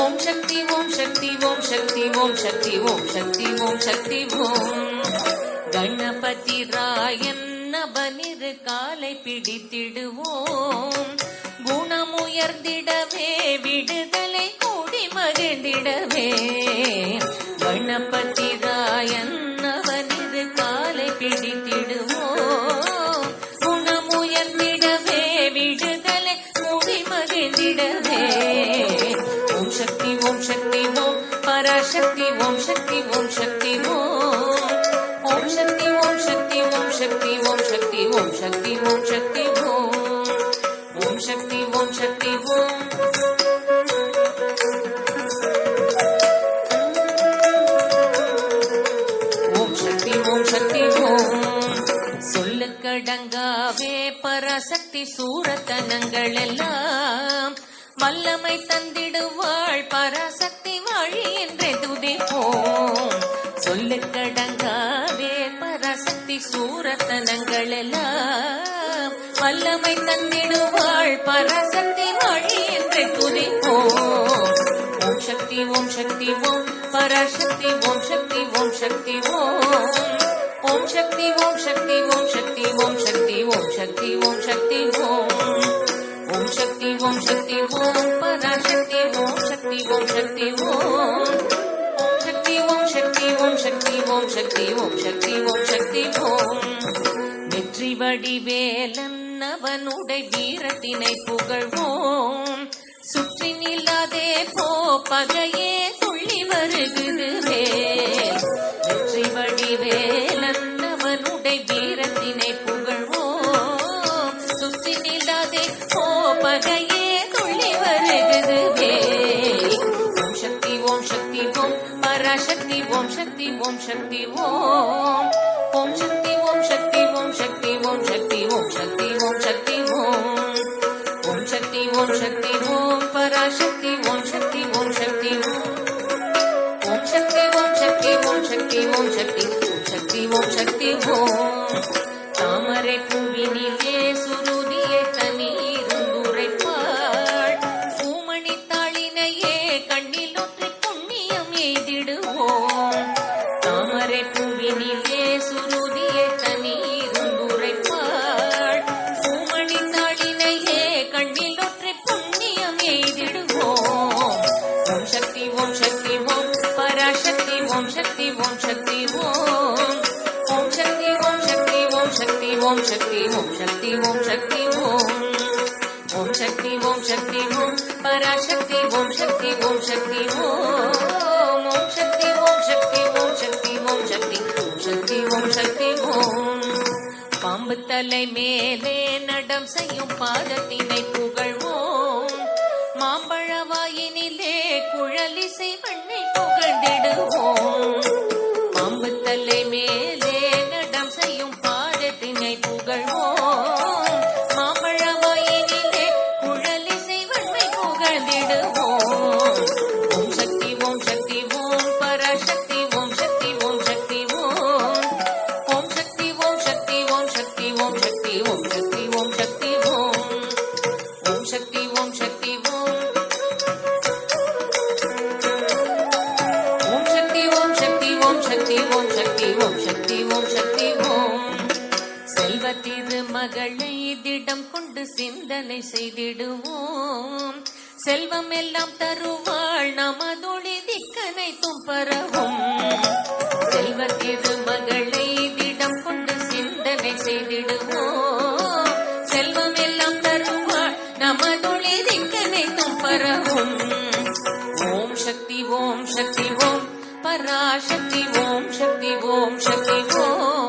ஓம் சக்தி ஓம் சக்தி ஓம் சக்தி ஓம் சக்தி ஓம் சக்தி ஓம் சக்தி ஓம். கணபதி ராயன் நபனிரு காலை பிடித்திடுவோம். குணமுயர்ந்திடவே விடுதலை கூடி மகிழ்ந்திடவே. கணபதி சக்தி ஓம் சக்தி ஓம் சக்தி ஓம் ஓம் சக்தி ஓம் சக்தி ஓம் சக்தி ஓம் சக்தி ஓம் ஓம் சக்தி ஓம் சக்தி ஓம் ஓம் சக்தி ஓம் சக்தி ஓம் சொல்லுக்கடங்காவே பராசக்தி சூரத்தனங்கள் எல்லாம் வல்லமை தந்திடுவாள் பராசக்தி வாழி என்றே துதிப்போம் சொல்லுக்கடங்காவே பராசக்தி சூரத்தனங்கள் எல்லாம் வல்லமை தந்திடுவாள் பராசக்தி வாழி என்றே துதிப்போம் ஓம் சக்தி ஓம் சக்தி ஓம் பராசக்தி ஓம் சக்தி ஓம் சக்தி ஓம் ஓம் சக்தி ஓம் சக்தி ஓம் சக்தி ஓம் சக்தி ஓம் சக்தி ஓம் சக்தி ஓம் ஓம் சக்தி ஓம் சக்தி ஓம் பராசக்தி சக்தி ஓம் சக்தி ஓம். சக்தி ஓம் சக்தி ஓம் சக்தி ஓம் சக்தி ஓம் சக்தி ஓம் சக்தி ஓம். வெற்றி வடிவேலன் அவனுடைய வீரத்தினை புகழ்வோம். சுற்றி நில்லாதே போ பகையே துள்ளி வருகிறே. வெற்றி வடிவேலன் அவனுடைய வீரத்தினை புகழ்வோம். சுற்றி நில்லாதே போ பகையே துள்ளி வருகுதுவே பராசக்தி ஓம் சக்தி ஓம் சக்தி ஓம் ஓம் சக்தி ஓம் சக்தி ஓம் சக்தி ஓம் சக்தி ஓம் சக்தி ஓம் சக்தி ஓம் ஓம் சக்தி ஓம் சக்தி ஓம் பராசக்தி ஓம் சக்தி ஓம் சக்தி ஓம் ஓம் சக்தி ஓம் சக்தி ஓம் சக்தி ஓம் சக்தி ஓம் சக்தி ஓம் சக்தி ஓம் தாமரை சக்தி ஓம் சக்தி ஓம் ஓம் சக்தி ஓம் சக்தி ஓம் சக்தி ஓம் சக்தி ஓம் சக்தி ஓம் சக்தி ஓம் ஓம் சக்தி ஓம் சக்தி ஓம் பராசக்தி ஓம் சக்தி ஓம் சக்தி ஓம் ஓம் சக்தி ஓம் சக்தி ஓம் சக்தி ஓம் சக்தி ஓம் சக்தி ஓம் சக்தி ஓம் பாம்பு தலை மேலே நடம் செய்யும் பாதத்தினை புகழ்வோம் மாம்பழவாயினிலே குழலிசை பண்ணை புகழ்ந்திடுவோம். பாம்பு தலை மேலே மகளை திடம் கொண்டு சிந்தனை செய்திடுவோம். செல்வம் எல்லாம் தருவாள் நமதொழி திக்கனை தும்பரவும் செல்வ மகளை திடம் கொண்டு சிந்தனை செய்திடுவோம். செல்வம் எல்லாம் தருவாள் நமதொழி திக்கனை தும்பரவும் ஓம் சக்தி ஓம் சக்தி ஓம். பராசக்தி ஓம் சக்தி ஓம் சக்தி ஓம்.